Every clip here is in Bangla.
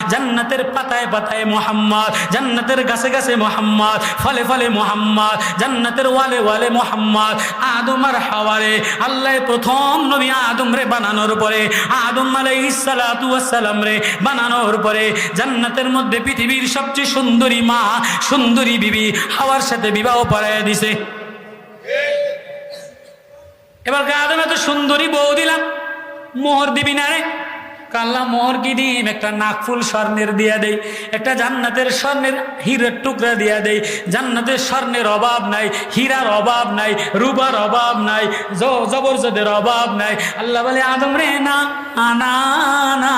জান্নাতের পাতায় পাতায় মোহাম্মদ, জান্নাতের গাছে গাছে মোহাম্মদ, ফলে ফলে মোহাম্মদ, জান্নাতের ওয়ালে ওয়ালে মোহাম্মদ। আদম আর হাওয়ারে আল্লাহ প্রথম নবী আদম রে বানানোর পরে, আদম আলাইসালাম রে বানানোর পরে, জান্নাতের মধ্যে পৃথিবীর সবচেয়ে সুন্দরী মা, সুন্দরী বিবি হাওয়ার সাথে বিবাহ পড়াইয়া দিছে। এবার আদম এত সুন্দরী বউ দিলাম, মোহর দিবি না রে। কাল্লা মোহর কি দিম একটা নাকফুল স্বর্ণের দিয়া দেই, একটা জান্নাতের স্বর্ণের হীরের টুকরা দিয়া দেই। জান্নাতের স্বর্ণের অভাব নাই, হীরার অভাব নাই, রূপার অভাব নাই জবরজদের অভাব নাই। আল্লাহ বলে, আদম রে, না না না।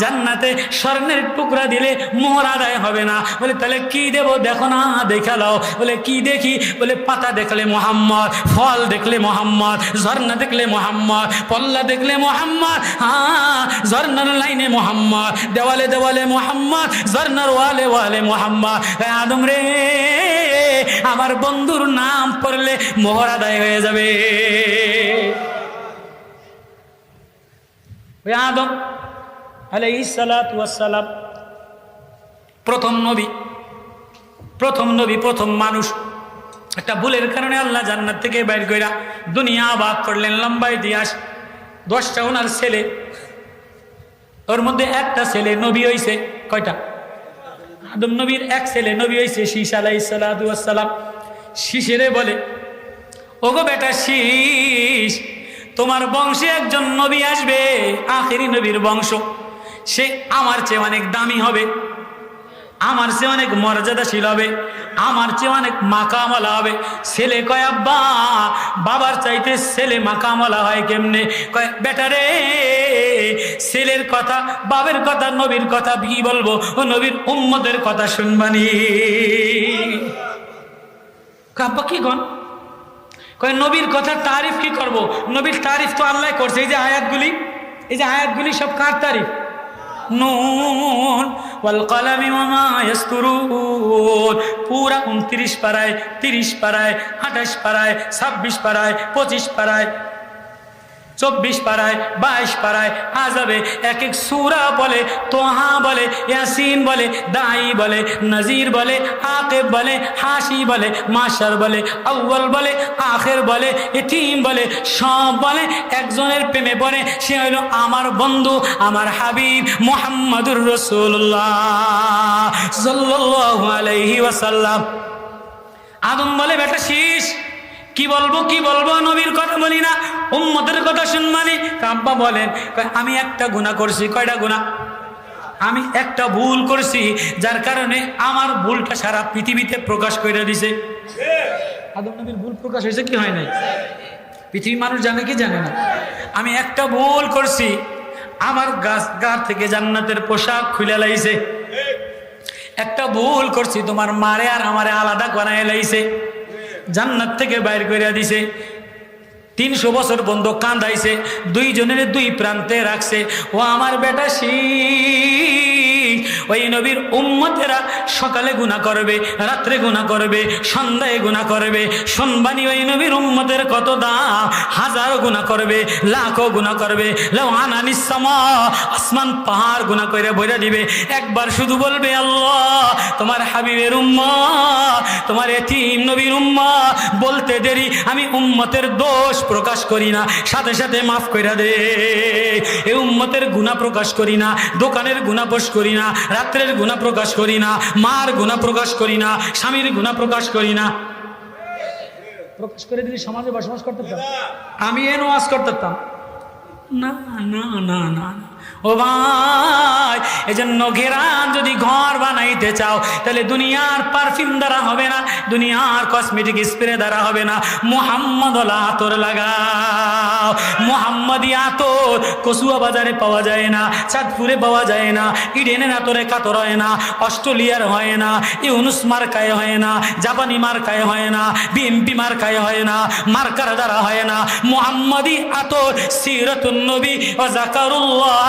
জান্নাতে স্বর্ণের টুকরা দিলে মোহর আদায় হবে না। বলে, তাহলে কি দেব? দেখো না, দেখে লাও বলে, কি দেখি? বলে, পাতা দেখলে মোহাম্মদ, ফল দেখলে মোহাম্মদ, ঝর্ণা দেখলে মোহাম্মদ, পল্লা দেখলে মোহাম্মদ। হ্যাঁ ঝর্ণার লাইনে মোহাম্মদ, দেওয়ালে দেওয়ালে মোহাম্মদ, ঝর্ণার ওয়ালে ওয়ালে মোহাম্মদ। আদম রে, আমার বন্ধুর নাম পড়লে মোহর আদায় হয়ে যাবে। আদম আলাইহিস সালাতু ওয়াস সালাম প্রথম নবী প্রথম নবী, প্রথম মানুষ। একটা ভুলের কারণে আল্লাহ জান্নাত থেকে বাইর কইরা দুনিয়া আবাদ করলেন লম্বা ইতিহাস দশটা ওনার ছেলে ওর মধ্যে একটা ছেলে নবী হইছে। কয়টা? আদম নবীর এক ছেলে নবী হইছে, শীষ আলাই সালাম শীষেরে বলে, ওগো বেটা শীষ, তোমার বংশে একজন নবী আসবে, আখেরি নবীর বংশ। সে আমার চেয়ে অনেক দামি হবে। আমার চেয়ে অনেক মর্যাদাশীল হবে, আমার চেয়ে অনেক মাকামলা হবে। ছেলে কয়, আব্বা, বাবার চাইতে ছেলে মাকামলা হয় কেমনে? কয়, বেটা রে, ছেলের কথা বাবের কথা, নবীর কথা কি বলব? ও নবীর উম্মদের কথা শুনবানি আব্বা, কি গন কয়, নবীর কথা তারিফ কি করব? নবীর তারিফ তো আল্লাহ করছে। এই যে আয়াতগুলি, এই যে আয়াতগুলি সব কার তারিফ? নুন পুরা উনত্রিশ পাড়ায় তিরিশ পাড়ায় আঠাশ পাড়ায় ছাব্বিশ পাড়ায় পঁচিশ পাড়ায় চব্বিশ পাড়ায়, বাইশ পাড়ায় আজাবে এক এক সুরা বলে, তোহা বলে, ইয়াসিন বলে দাই বলে, নজির বলে, আকেব বলে হাসি বলে মাসার বলে আউ্বল বলে, আখের বলে এটিম বলে, সব বলে, একজনের প্রেমে পড়ে, সে হইল আমার বন্ধু, আমার হাবিব মোহাম্মদুর রসুল্লাহ সাল্লাল্লাহু আলাইহি ওয়াসাল্লাম। আদম বলে, বেটা শীষ কি বলব কি বলব, নবীর কথা বলি না, উম্মতের কথা শুনবানি কাব্বা বলেন আমি একটা গুণা করছি, কয়টা গুণা আমি একটা ভুল করছি, যার কারণে আমার ভুলটা সারা পৃথিবীতে প্রকাশ করে দিছে। আদম নবীর ভুল প্রকাশ হয়েছে কি হয় নাই? পৃথিবীর মানুষ জানে কি জানে না? আমি একটা ভুল করছি, আমার গাছ গা থেকে জান্নাতের পোশাক খুলে লাইছে। একটা ভুল করছি, তোমার মারে আর আমারে আলাদা করাই লাইছে। জান্নাত থেকে বাইর করে দিছে। তিনশো বছর বন্ধ কান্দাইছে, দুইজনের দুই প্রান্তে রাখছে। ও আমার বেটা শি ওই নবীর উম্মতেরা সকালে গুণা করবে, রাত্রে গুণা করবে, সন্ধ্যায় গুণা করবে। সন্বানি ওই নবীর উম্মতের কত দাম? হাজার গুণা করবে লাখো গুণা করবে। আসমান পাহাড় গুণা করে বইরা দিবে। একবার শুধু বলবে, আল্লাহ, তোমার হাবিবের উম্মা তোমার এতিম নবীর উম্মা বলতে দেরি, আমি উম্মতের দোষ প্রকাশ করি না। সাথে সাথে মাফ কইরা দে। এ উম্মতের গুণা প্রকাশ করি না, দোকানের গুণা পোষ করি না। রাত্রের গুণা প্রকাশ করি না, মার গুণা প্রকাশ করি না, স্বামীর গুণা প্রকাশ করি না। প্রকাশ করে দিলে সমাজে বসবাস করতে আমি এ ওয়াজ করতাম না না না না না। ও ভাই, এজন্য ঘেরান যদি ঘর বানাইতে চাও, তাহলে দুনিয়ার পারফিউম দ্বারা হবে না, দুনিয়ার কসমেটিক স্প্রে দ্বারা হবে না। মোহাম্মদ আতর লাগাও। মোহাম্মদী আতর কসুয়া বাজারে পাওয়া যায় না, চাঁদপুরে পাওয়া যায় না, ইডেনের আতরে কাতর হয় না, অস্ট্রেলিয়ার হয় না, ইউনুস মার্কায় হয় না, জাপানি মার্কায় হয় না বিএমপি মার্কায় হয় না, মার্কার দ্বারা হয় না। মোহাম্মদী আতর সিরতুন নবী ও জাকারুল্লাহ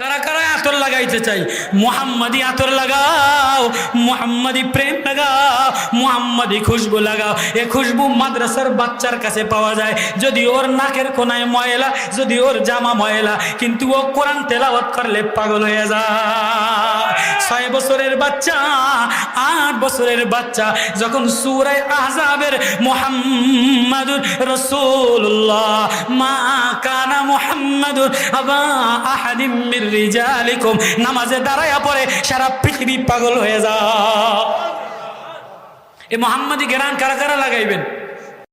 কারা কারা আতর লাগাইতে চাই? মোহাম্মদি আতর লাগাও, মোহাম্মদি প্রেম লাগাও, মোহাম্মদি খুশবু লাগাও। এ খুশবু মাদ্রাসার বাচ্চার কাছে পাওয়া যায়। যদি ওর নাকের কোনায় ময়লা, যদি ওর জামা ময়লা, কিন্তু ও কোরআন তেলাওয়াত করলে পাগল হয়ে যায়। ছয় বছরের বাচ্চা, আট বছরের বাচ্চা, যখন সুরায় আজাবের মোহাম্মদুর রসুল্লাহ মা কানা মোহাম্মদুর আবা নামাজে দাঁড়ায়া পড়ে সারা পৃথিবী পাগল হয়ে যা। এ মোহাম্মদি গেরান কারা কারা লাগাইবেন?